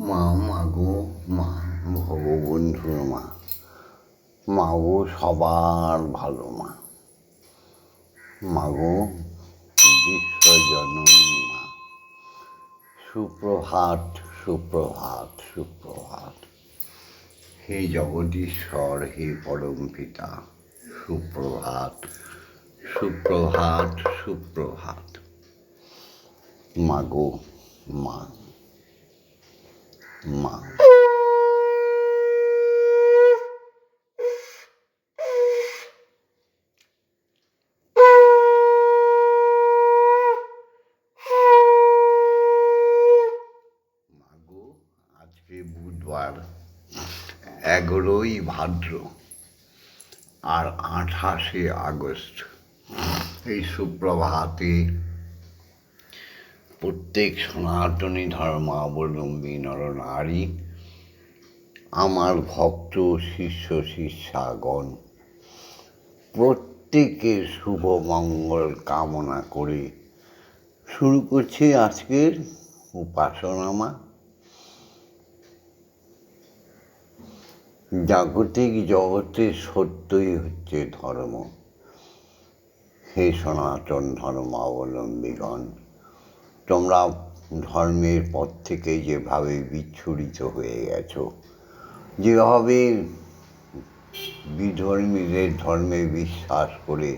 মা মাগো মা ভগবন্ধুর মা। মাগো সবার ভালো, মা। মাগো বিশ্বজননী, মা। সুপ্রভাত সুপ্রভাত সুপ্রভাত। হে জগদীশ্বর, হে পরম পিতা। সুপ্রভাত সুপ্রভাত সুপ্রভাত। মাগো মা। মা। আজকে বুধবার এগারোই ভাদ্র আর আঠাশে আগস্ট এই সুপ্রভাতে প্রত্যেক সনাতনী ধর্মাবলম্বী নরনারী, আমার ভক্ত, শিষ্য, শিষ্যাগণ, প্রত্যেকে শুভ মঙ্গল কামনা করে শুরু করছি আজকের উপাসনামা। জাগতিক জগতের সত্যই হচ্ছে ধর্ম। হে সনাতন ধর্মাবলম্বীগণ তোমরা ধর্মের পথ থেকে যেভাবে বিচ্ছুরিত হয়ে গেছো, যেভাবে বিধর্মীদের ধর্মে বিশ্বাস করে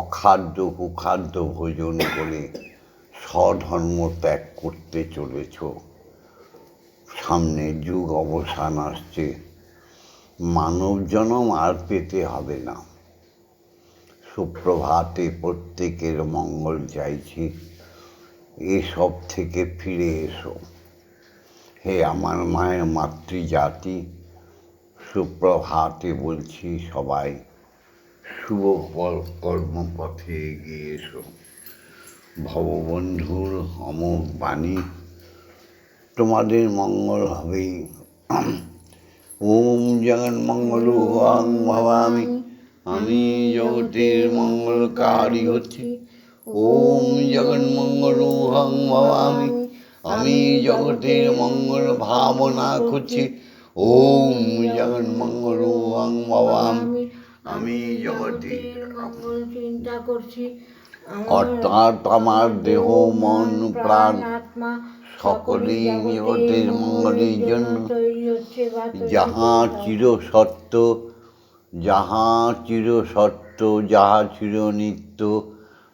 অখাদ্য কুখাদ্য ভোজন করে স্বধর্ম ত্যাগ করতে চলেছ, সামনে যুগ অবসান আসছে মানব জনম আর পেতে হবে না। সুপ্রভাতে প্রত্যেকের মঙ্গল চাইছি। এসব থেকে ফিরে এসো। হে আমার মায়ের মাতৃজাতি, সুপ্রভাতে বলছি সবাই, শুভ কর- কর্মপথে এগিয়ে এসো। ভববন্ধুর অমোঘ বাণী, তোমাদের মঙ্গল হবেই। ওম জগন মঙ্গল ভবামি, আমি জগতের মঙ্গলকারী হচ্ছি। ওম জগন মঙ্গল ওয়াং ভবামি আমি জগতের মঙ্গল ভাবনা করছি ওম জগন মঙ্গল ওয়াং ভবামি আমি জগতের চিন্তা করছি অর্থাৎ আমার দেহ মন প্রাণ আত্মা সকলেই জগতের মঙ্গলের জন্য যাহা চির সত্য যাহা চির সত্য যাহা চির নিত্য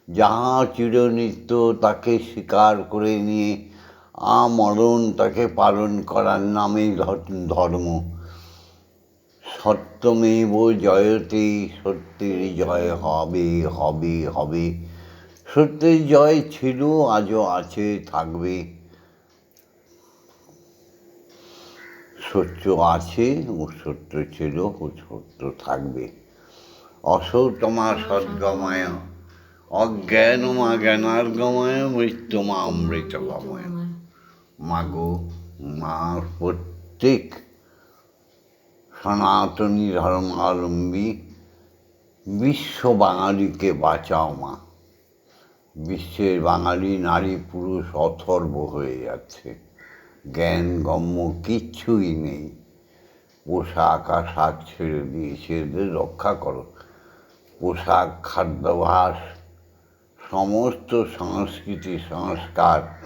যাহা চির নিত্য তাকে স্বীকার করে নিয়ে আমরণ তাকে পালন করার নামই ধর্ম। সত্যমেব জয়তে সত্যের জয় হবে হবে হবে। সত্যের জয় ছিল আজও আছে থাকবে। সত্য আছে ও সত্য ছিল ও সত্য থাকবে। অসৌতমা সদ্গময় অজ্ঞানমা জ্ঞানার্গময় মৃত্যুমা অমৃত গময় মাগো মা প্রত্যেক সনাতনী ধর্মাবলম্বী বিশ্ব বাঙালিকে বাঁচাও মা। বিশ্বের বাঙালি নারী পুরুষ অথর্ব হয়ে যাচ্ছে। জ্ঞান গম্য কিচ্ছুই নেই। পোশাক আশাক ছেড়ে দিয়েছে এদের রক্ষা করো। পোশাক খাদ্যাভাস সমস্ত সংস্কৃতি, সংস্কার,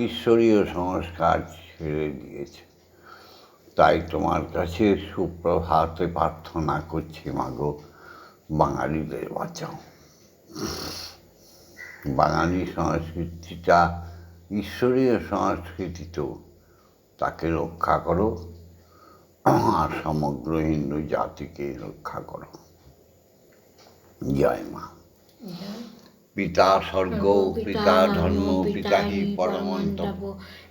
ঈশ্বরীয় সংস্কার ছেড়ে দিয়েছে। তাই তোমার কাছে সুপ্রভাতে প্রার্থনা করছি মাগো বাঙালিদের বাঁচাও। বাঙালি সংস্কৃতিটা, ঈশ্বরীয় সংস্কৃতি তো, তাকে রক্ষা করো আর সমগ্র হিন্দু জাতিকে রক্ষা করো। জয় মা। পিতা স্বর্গ পিতা ধর্ম পিতা হি পরমন্তপ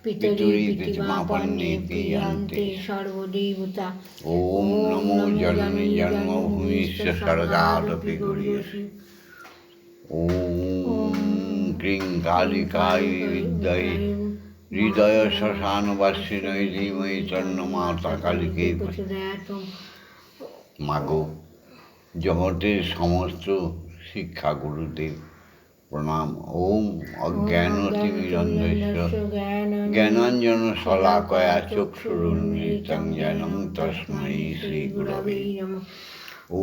পিতুরি পিতৃমাপন্নে পিয়ন্তে। সর্বদেবতা। ওম নমো জননী জন্মভূমিশ্চ স্বর্গাদপি গরীয়সী ওম ক্রিং কালিকায় বিদ্যয়ে। হৃদয় শ্মশানবাসিনৈ ধীমহি চন্নমাতা কালিকে মাগো জগতের সমস্ত শিক্ষাগুরুদের প্রণাম। ওম অজ্ঞান জ্ঞানঞ্জন শলাকয়া চক্ষুরুন্মৃতং জ্ঞানং তস্মৈ শ্রী গুরবে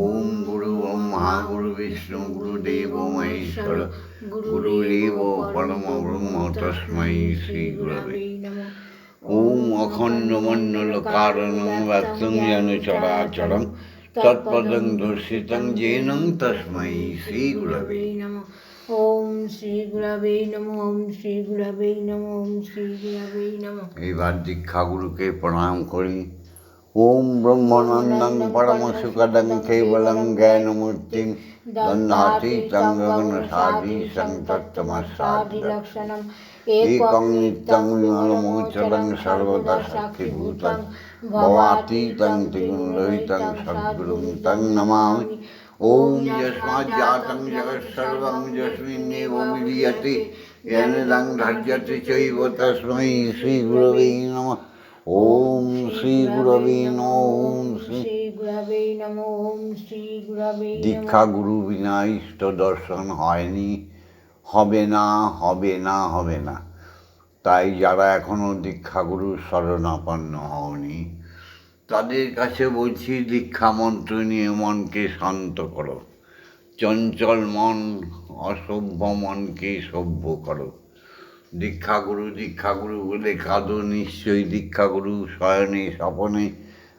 ওম গুরু ওম মহাগুরু বিষ্ণু গুরুদেব মহেশ্বর। গুরুদেব পরম ব্রহ্ম তস্মৈ শ্রী গুরবে ওম অখণ্ড অখণ্ডমণ্ডলকারণং বাক্তং যেন চরাচরম তৎপদং দর্শিতং জেনং তস্মৈ শ্রী গুরবে নমঃ শ্রী গুরাবে নম ওম শ্রী গুরাবে নম ওম শ্রী গুরাবে নম। এইবার দীক্ষাগুরুকে প্রণাম করি। ওম ব্রহ্মানন্দং পরম সুখদং কেবলং জ্ঞানমূর্তিং দন্ধাতি তঙ্গন সাধি সন্তমাসাধি লক্ষণম একং নিত্যং বিমলমোচলং সর্বদা শক্তিভূতং ভবাতীতং ত্রিগুণলোহিতং সদ্গুরুং তং নমামি। ॐ यस्माज्जातं जगत्सर्वं यस्मिन्नेव विलीयते येनदं धर्यते चैव तस्मै श्रीगुरवे नमः ॐ श्रीगुरवे नमः ॐ श्री শ্রী গুরবে নমঃ ওম শ্রী গুরবে দীক্ষা গুরু বিনা ইষ্ট দর্শন হয়নি হবে না হবে না হবে না তাই যারা এখনও দীক্ষাগুরুর শরণাপন্ন হওনি তাদের কাছে বলছি, দীক্ষা মন্ত্র নিয়ে মনকে শান্ত করো। চঞ্চল মন, অসভ্য মনকে সভ্য করো। দীক্ষাগুরু দীক্ষাগুরু বলে কাঁদো নিশ্চয়ই। দীক্ষাগুরু শয়নে, স্বপনে,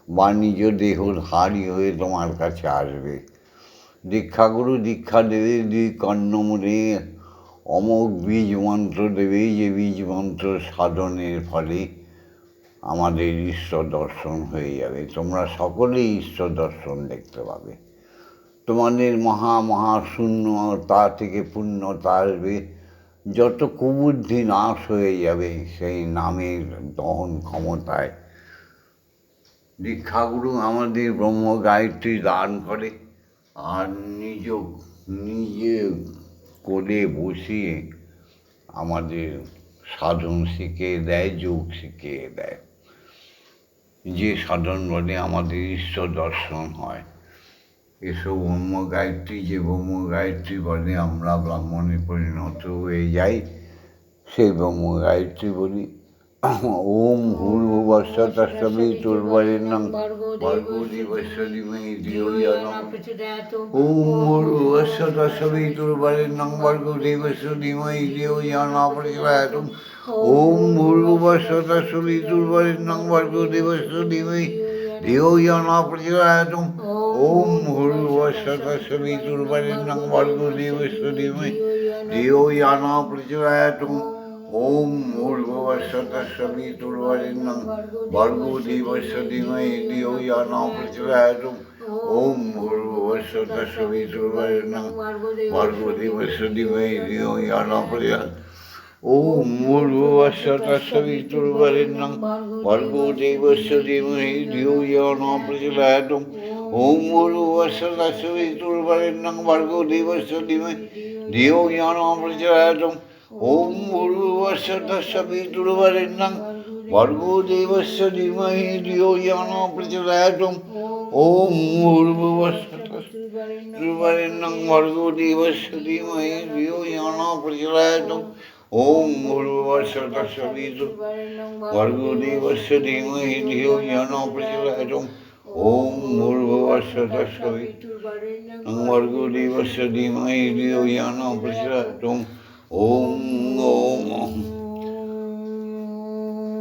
বাণিজ্য দেহর হারি হয়ে তোমার কাছে আসবে। দীক্ষাগুরু দীক্ষা দেবে, দুই কর্ণমূলে অমোঘ বীজ মন্ত্র দেবে। যে বীজ মন্ত্র সাধনের ফলে আমাদের ঈশ্বর দর্শন হয়ে যাবে। তোমরা সকলেই ঈশ্বর দর্শন দেখতে পাবে। তোমাদের মহা মহা শূন্য তা থেকে পূর্ণতা আসবে। যত কুবুদ্ধি নাশ হয়ে যাবে, সেই নামের দহন ক্ষমতায়। দীক্ষাগুরু আমাদের ব্রহ্ম গায়ত্রী দান করে আর নিজ নিজে কোলে বসিয়ে আমাদের সাধন শিখিয়ে দেয়, যোগ শিখিয়ে দেয়। যে সাধন বলে আমাদের ঈশ্বর দর্শন হয়। এসব ব্রহ্ম গায়ত্রী যে ব্রহ্ম গায়ত্রী বলে আমরা ব্রাহ্মণে পরিণত হয়ে যাই, সেই ব্রহ্ম গায়ত্রী বলি, ওম ভূর্ভুবস্য তস্যবি তুর্বরেণ্যং ভর্গো দিবস্য ধীমহি ধিয়ো ইয়ো নঃ ওম ভূর্ভুবস্য তস্যবি তুর্বরেণ্যং ভর্গো দেবস্য ধীমহি ধিয়ো ইয়ো নঃ প্রচোদয়াৎ ওম ভূর্ভুবস্য তস্যবি তুর্বরেণ্যং ভর্গো দেবস্য ধীমহি ধিয়ো ইয়ো নঃ প্রচোদয়াৎ ওম ভূর্ভুবস্য তস্যবি তুর্বরেণ্যং ভর্গো দেবস্য ওম ভূর্ভুবস্য তস্যবি তুর্বরেণ্যং ভর্গো দেবস্য ধীমহি ধিয়ো নঃ প্রচোদয়াৎ ওম ভূর্ভুবস্য তস্যবি তুর্বরেণ্যং ভর্গো দেবস্য ধীমহি ধিয়ো নঃ প্রচোদয়াৎ ওম ভূর্ভুবস্য তস্যবি তুর্বরেণ্যং ভর্গো দেবস্য ধীমহি ধিয়ো নঃ প্রচোদয়াৎ ওম ভূর্ভুবস্য তস্যবি তুর্বরেণ্যং ভর্গো দেবস্য ধীমহি ধিয়ো নঃ প্রচোদয়াৎ ওম ভূর্ভুবস্য তস্যবি তুর্বরেণ্যং ভর্গো দেবস্য ধীমহি ধিয়ো ইয়ো নঃ প্রচোদয়াৎ ওম ভূর্ভুবস্য তুর্বরেণ্যং ভর্গো দেবস্য ধীমহি ধিয়ো ইয়ো নঃ প্রচোদয়াৎ ওম ভূর্ভুবস্য তস্যবি ভর্গো দেবস্য ধীমহি ধিয়ো ইয়ো নঃ প্রচোদয়াৎ ওম ভূর্ভুবস্য তস্যবি ভর্গো দেবস্য ধীমহি ধিয়ো ইয়ো নঃ প্রচোদয়াৎ ওম ওম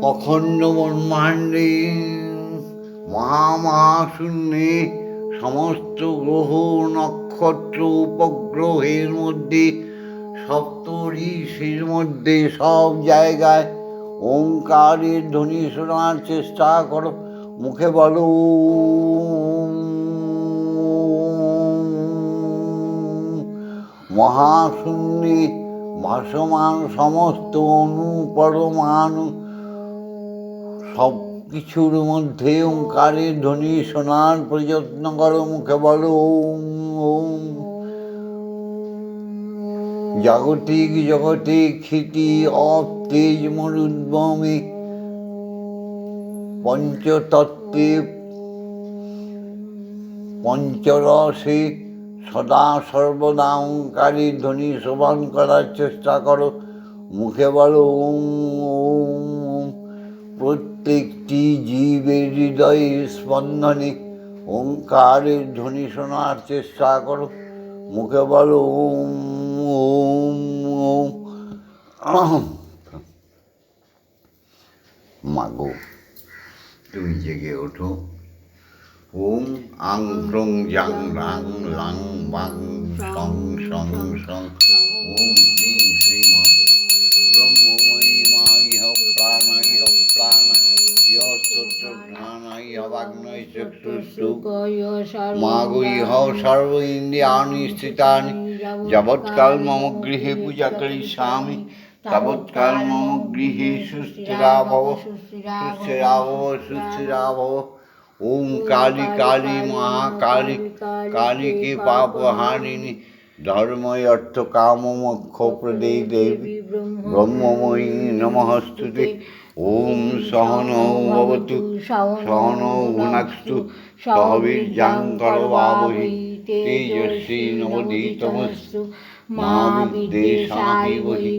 অখণ্ড ব্রহ্মাণ্ডে মহামহাশূন্যে সমস্ত গ্রহ নক্ষত্র উপগ্রহের মধ্যে সপ্ত ঋষির মধ্যে সব জায়গায় ওঙ্কারের ধ্বনি শোনার চেষ্টা করো। মুখে বলো মহাশূন্যে ভাসমান সমস্ত অনু পরমাণু, সব কিছুর মধ্যে ওঙ্কারের ধ্বনি শোনার প্রযত্ন করো মুখে বলো, ওম ওম। জাগতিক জগতে ক্ষিতি অপ তেজ পঞ্চতত্ত্বে পঞ্চরসে সদা সর্বদা ওঙ্কারী ধ্বনি শোভন করার চেষ্টা করো। মুখে বলো ওম ওম প্রত্যেকটি জীবের হৃদয়ে স্পন্দনে ওঙ্কারের ধ্বনি শোনার চেষ্টা করো। মুখে বলো ওম ওম ওম। মাগো, তুমি জেগে ওঠো। ওম আং ক্রং জাং রাং লাং বাং সং সং সং ওম ক্রিং শ্রীম ব্রহ্মময়ী মা ইহ প্রাণাই ইহ প্রাণ ইহ স্তোত্র জ্ঞানাই হবাগ্নয় চক্ষুষু মাগো ইহ সর্ব ইন্দ্রিয়াণি স্থিতানি যাবৎকাল মম গৃহে পূজা করিষ্যামি তাবৎকাল মম গৃহে সুস্থিরা ভব সুস্থিরা ভব সুস্থিরা ভব ওম কালী কালী মহাকালী কালী কে পাপ হারিণী ধর্ময় অর্থ কাম মোক্ষ প্রদে দেবী ব্রহ্মময়ী নমস্তুতে। ওম সহন ভবতু। সহন ভুনাক্তু সহবীর্যাং করবাবহি। তেজস্বী নবদীতমস্তু মা বিদ্বেষাহি বহি।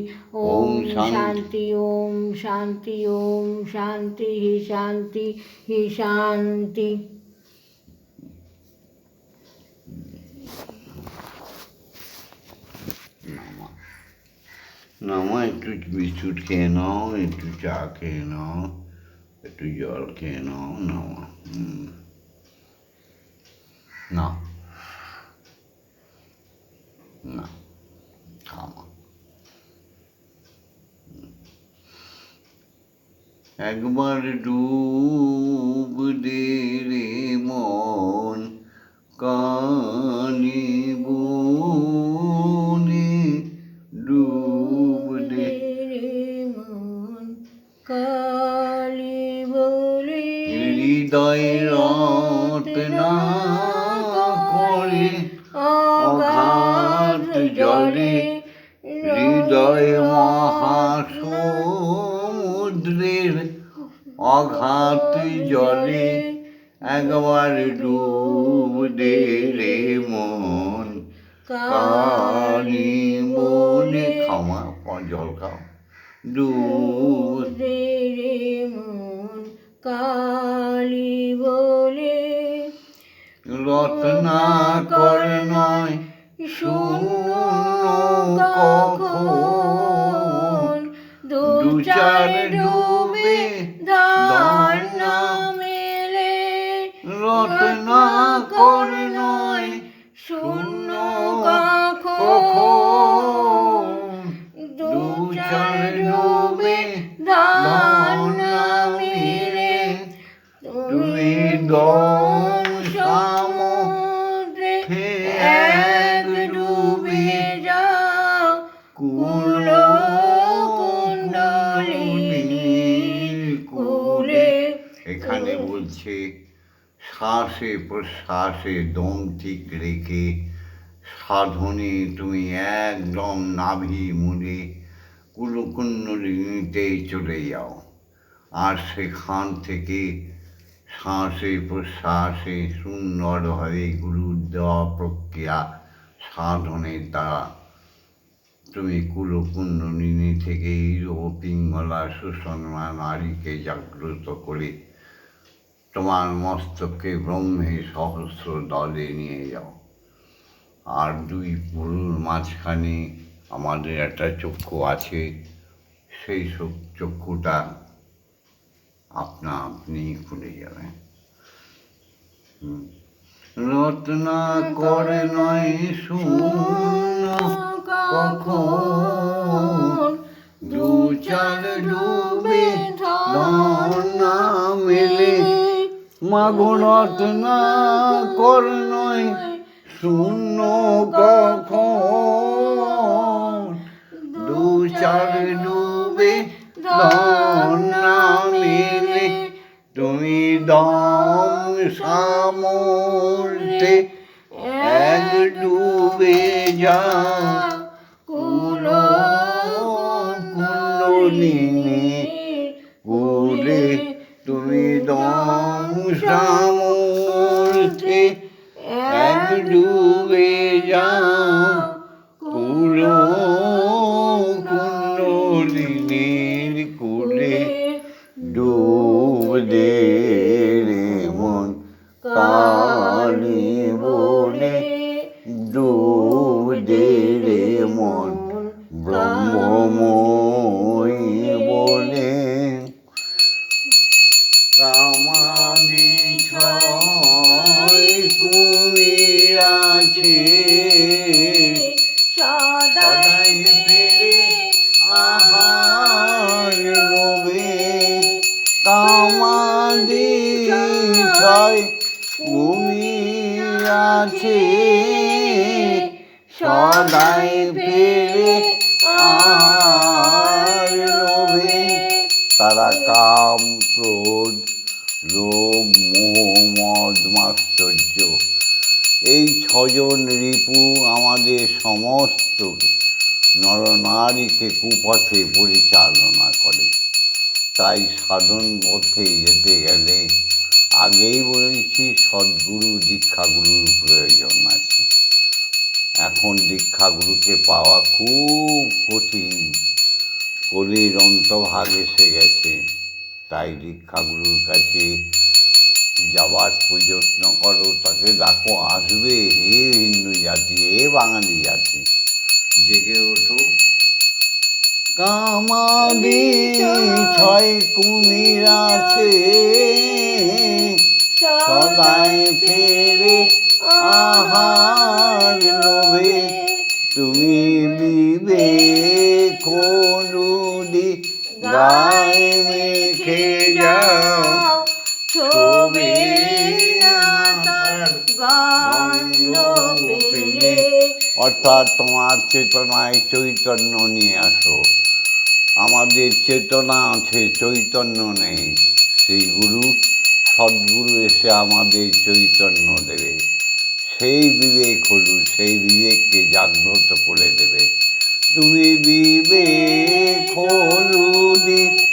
শান্তি। শান্তি ওম শান্তি ওম শান্তি হি শান্তি হি শান্তি। নামা একটু বিস্কুট খেয়ে নাও একটু চা খেয়ে নাও একটু জল খেয়ে নাও নামা। না। না একবার ডুব কালী বলে রত্নাকর নয় শূন্য কখন? দু ডুবে ধান মেলে রত্নাকর নয়। শ্বাসে প্রশ্বাসে দম ঠিক রেখে সাধনে তুমি একদম নাভি মুড়ে কুলকুণ্ডলিনীতে চলে যাও। আর সেখান থেকে শ্বাসে প্রশ্বাসে সুন্দরভাবে গুরুর দেওয়া প্রক্রিয়া সাধনের দ্বারা তুমি কুলকুণ্ডলিনী থেকে ইরো পিঙ্গলা সুষমা নারীকে জাগ্রত করে তোমার মস্তকে ব্রহ্মে সহস্র দলে নিয়ে যাও। আর দুই পুরুর মাঝখানে আমাদের একটা চক্ষু আছে, সেই সব চক্ষুটা আপনা আপনি খুলে যাবে রত্না করে নয় শূন্য, কখন দু চার ডুবে মাগো রত্না কর নয়, শূন্য কখন? দু চার ডুবে না মেলে তুমি দম সামর্থে এক ডুবে যাও। কুল কুণ্ডলিনী দম আমাদের সমস্ত নরনারীকে কুপথে পরিচালনা করে। তাই সাধন পথে যেতে গেলে আগেই বলেছি, সদ্গুরু দীক্ষাগুরুর প্রয়োজন আছে। এখন দীক্ষাগুরুকে পাওয়া খুব কঠিন। কলির অন্তভাগ এসে গেছে। তাই দীক্ষাগুরুর কাছে যাবার প্রযত্ন করো, তাকে ডাকো, আসবে, হে হিন্দু জাতি, হে বাঙালি জাতি। জেগে ওঠো। কামাদি ছয় কুমির আছে। সদাই ফেরে আহার লোভে। তুমি বিবেক রুদি গায়ে মেখে যাও। ছবি গন্ধ পেলে অর্থাৎ তোমার চেতনায় চৈতন্য নিয়ে আসো। আমাদের চেতনা আছে চৈতন্য নেই। সেই গুরু সদ্গুরু এসে আমাদের চৈতন্য দেবে। সেই বিবেক হলু সেই বিবেককে জাগ্রত করে দেবে। তুমি বিবেক হলুদি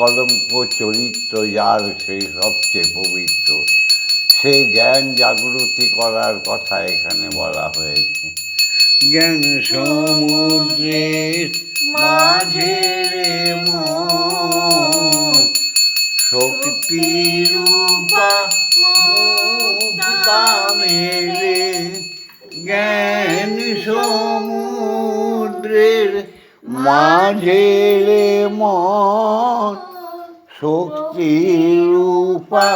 নিষ্কলঙ্ক চরিত্র যার সেই সবচেয়ে পবিত্র, সেই জ্ঞান জাগৃতি করার কথা এখানে বলা হয়েছে। জ্ঞান সমুদ্রের মাঝে শক্তি রূপা মেলে। জ্ঞান সমুদ্রের মাঝে মন শক্তি রূপা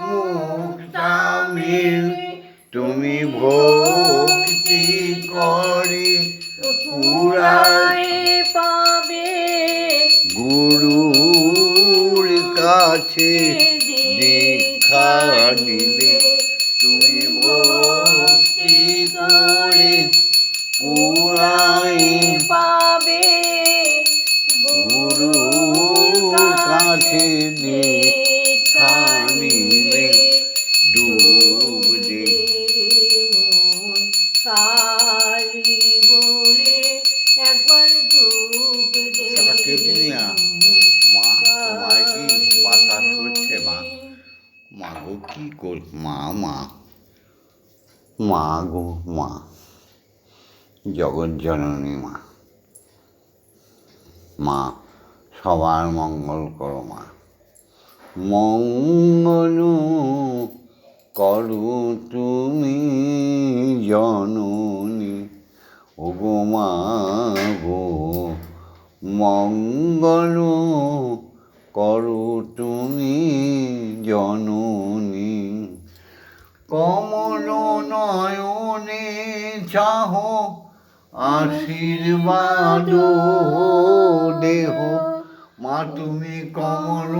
মুক্তা মেলে তুমি ভক্তি করে পুরায় পাবে। গুরুর কাছে জগৎ জননী মা মা সবার মঙ্গল করো মা। মঙ্গল করো তুমি জননী। ও গো মা গো, মঙ্গল করো তুমি জননী। কমল নয়নে চাহ আশীর্বাদ দেহ, মা তুমি কমল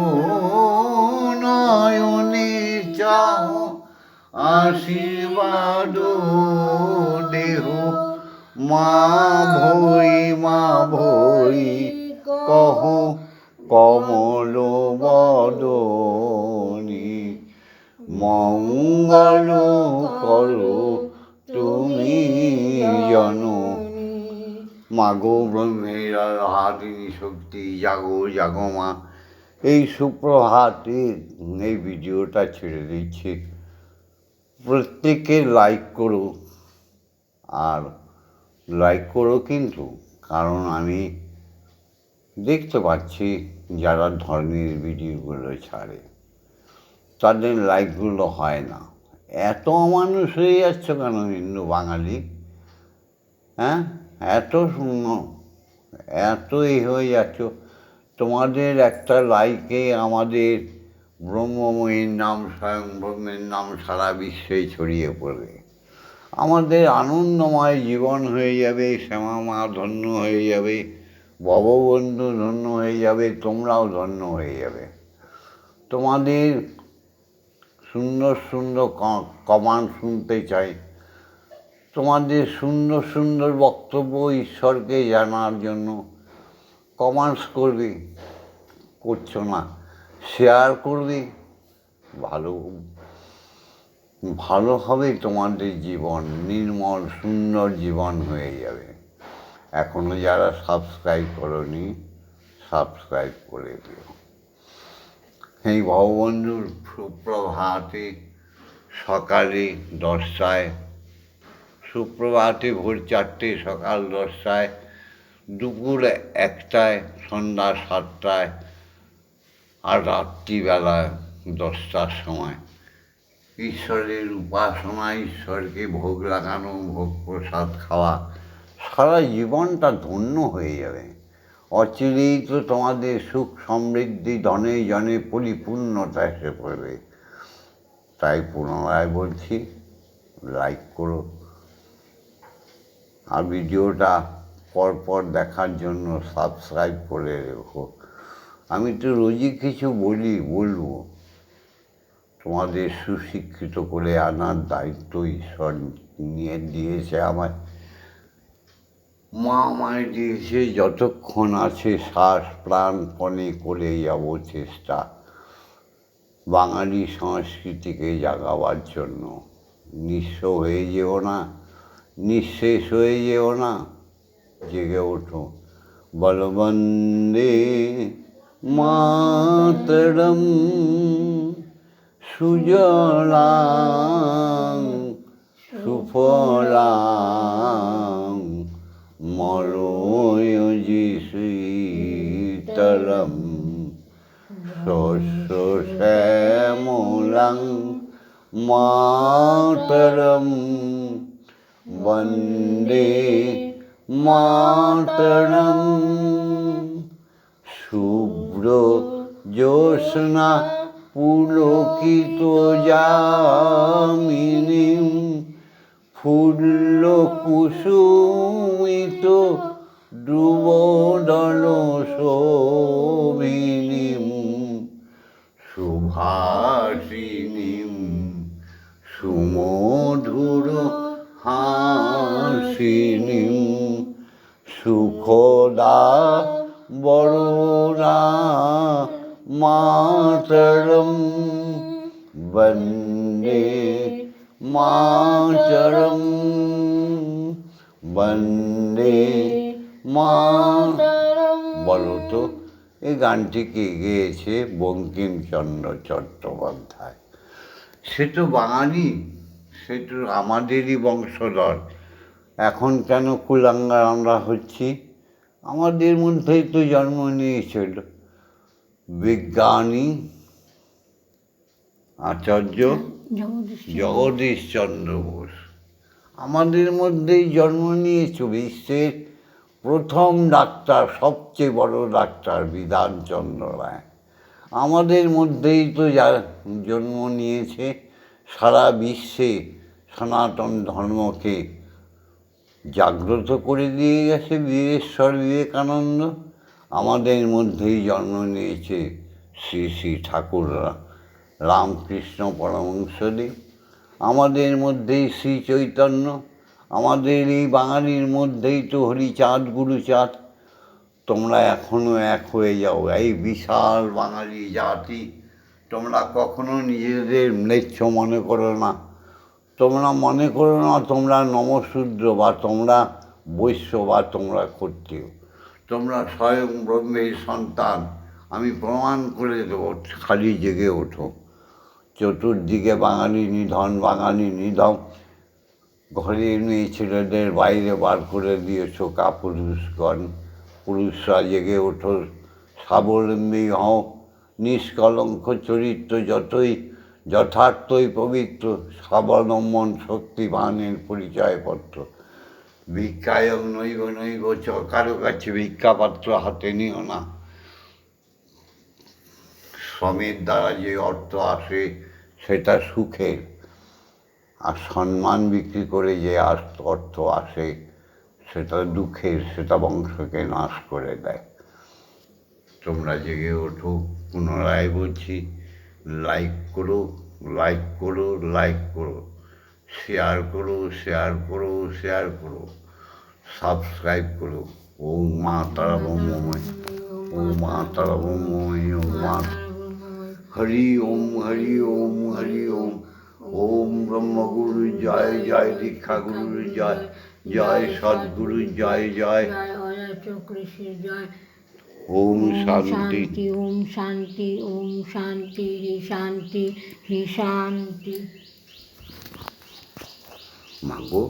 নয়নে চাহ আশীর্বাদ দেহ, মা ভই মা ভই কহ, কমল মাগো ব্রহ্মের হাতিনী শক্তি জাগো জাগো মা। এই সুপ্রভাতে এই ভিডিওটা ছেড়ে দিচ্ছি। প্রত্যেকে লাইক করো। আর লাইক করো কিন্তু, কারণ আমি দেখতে পাচ্ছি যারা ধর্মের ভিডিওগুলো ছাড়ে, তাদের লাইকগুলো হয় না। এত মানুষ হয়ে যাচ্ছে কেন হিন্দু বাঙালি? হ্যাঁ? এত শূন্য, এত এই হয়ে যাচ্ছ। তোমাদের একটা লাইকে আমাদের ব্রহ্মময়ীর নাম স্বয়ং ব্রহ্মের নাম সারা বিশ্বে ছড়িয়ে পড়বে। আমাদের আনন্দময় জীবন হয়ে যাবে, শ্যামা মা ধন্য হয়ে যাবে, ভববন্ধু ধন্য হয়ে যাবে, তোমরাও ধন্য হয়ে যাবে। তোমাদের সুন্দর সুন্দর কমান শুনতে চাই। তোমাদের সুন্দর সুন্দর বক্তব্য ঈশ্বরকে জানার জন্য কমান্টস করবে, করছ না। শেয়ার করবে, ভালো। ভালো হবে তোমাদের জীবন, নির্মল, সুন্দর জীবন হয়ে যাবে। এখনও যারা সাবস্ক্রাইব করনি সাবস্ক্রাইব করে দিও। এই ভববন্ধুর সুপ্রভাতে সকালে দশটায় সুপ্রভাতে ভোর চারটে সকাল দশটায়, দুপুর একটায়, সন্ধ্যা সাতটায় আর রাত্রিবেলায় দশটার সময়। ঈশ্বরের উপাসনা ঈশ্বরকে ভোগ লাগানো, ভোগ প্রসাদ খাওয়া, সারা জীবনটা ধন্য হয়ে যাবে। অচিরেই তো তোমাদের সুখ সমৃদ্ধি ধনে জনে পরিপূর্ণতা এসে পড়বে। তাই পুনরায় বলছি লাইক করো। আর ভিডিওটা পরপর দেখার জন্য সাবস্ক্রাইব করে রেখো। আমি তো রোজই কিছু বলি, বলব। তোমাদের সুশিক্ষিত করে আনার দায়িত্ব ঈশ্বর নিয়ে দিয়েছে আমায়। মা আমায় দিয়েছে, যতক্ষণ আছে শ্বাস প্রাণপণে করে যাব চেষ্টা বাঙালি সংস্কৃতিকে জাগাবার জন্য। নিঃস্ব হয়ে যেও না। নিঃশেষ হয়ে যেও না, জেগে ওঠো। বলবন্দে মাতরম সুজলাং সুফলাং মলয়জি শীতলম শস্য শ্যামলাং মাতরম বন্দে মাতরম শুভ্র জ্যোৎস্না পুলকিত যামিনীম ফুল্ল কুসুমিত ডুবদল শোভিনীম হাসিনীম সুখদা বড়রা মাতরম। বন্দে মাতরম। বন্দে মা বলো তো, এই গানটিকে গেয়েছে? বঙ্কিমচন্দ্র চট্টোপাধ্যায়। সে তো বাঙালি, সে তো আমাদেরই বংশধর। এখন কেন কুলাঙ্গার আমরা হচ্ছি? আমাদের মধ্যেই তো জন্ম নিয়েছিল। বিজ্ঞানী আচার্য জগদীশ জগদীশচন্দ্র বোস। আমাদের মধ্যেই জন্ম নিয়েছ বিশ্বের প্রথম ডাক্তার সবচেয়ে বড় ডাক্তার বিধানচন্দ্র রায়। আমাদের মধ্যেই তো যা জন্ম নিয়েছে সারা বিশ্বে সনাতন ধর্মকে জাগ্রত করে দিয়ে গেছে বীরেশ্বর বিবেকানন্দ। আমাদের মধ্যেই জন্ম নিয়েছে শ্রী শ্রী ঠাকুর রামকৃষ্ণ পরমহংসদেব। আমাদের মধ্যেই শ্রী চৈতন্য। আমাদের এই বাঙালির মধ্যেই তো হরিচাঁদ, গুরুচাঁদ। তোমরা এখনও এক হয়ে যাও, এই বিশাল বাঙালি জাতি। তোমরা কখনো নিজেদের ম্লেচ্ছ মনে করো না। তোমরা মনে করো না, তোমরা নমশূদ্র বা তোমরা বৈশ্য বা তোমরা ক্ষত্রিয়। তোমরা স্বয়ং ব্রহ্মের সন্তান। আমি প্রমাণ করে দেবো, খালি জেগে ওঠো। চতুর্দিকে বাঙালি নিধন বাঙালি নিধন। ঘরে মেয়ে ছেলেদের বাইরে বার করে দিয়েছ কাপুরুষগণ। পুরুষরা জেগে ওঠো, স্বাবলম্বী হও। নিষ্কলঙ্ক চরিত্র যতই যথার্থই পবিত্র স্বাবলম্বন শক্তিবানের পরিচয়পত্র। ভিক্ষায়ক নৈব নৈব চ, কারও কাছে ভিক্ষাপাত্র হাতে নিও না। শ্রমের দ্বারা যে অর্থ আসে, সেটা সুখের। আর সম্মান বিক্রি করে যে অর্থ আসে, সেটা দুঃখের, সেটা বংশকে নাশ করে দেয়। তোমরা জেগে ওঠো, পুনরায় বলছি লাইক করো লাইক করো লাইক করো। শেয়ার করো শেয়ার করো শেয়ার করো। সাবস্ক্রাইব করো। ও মা তারা ব্রহ্মময় ও মা তারা ব্রহ্মময় ও মা। হরি ওম হরি ওম হরি ওম। ওম ব্রহ্মগুরু জয় জয় দীক্ষা গুরু জয় জয় সদ্গুরু জয় জয়। জয় জয় ওম শান্তি ওম শান্তি ওম শান্তি হি শান্তি হি শান্তি। মাগো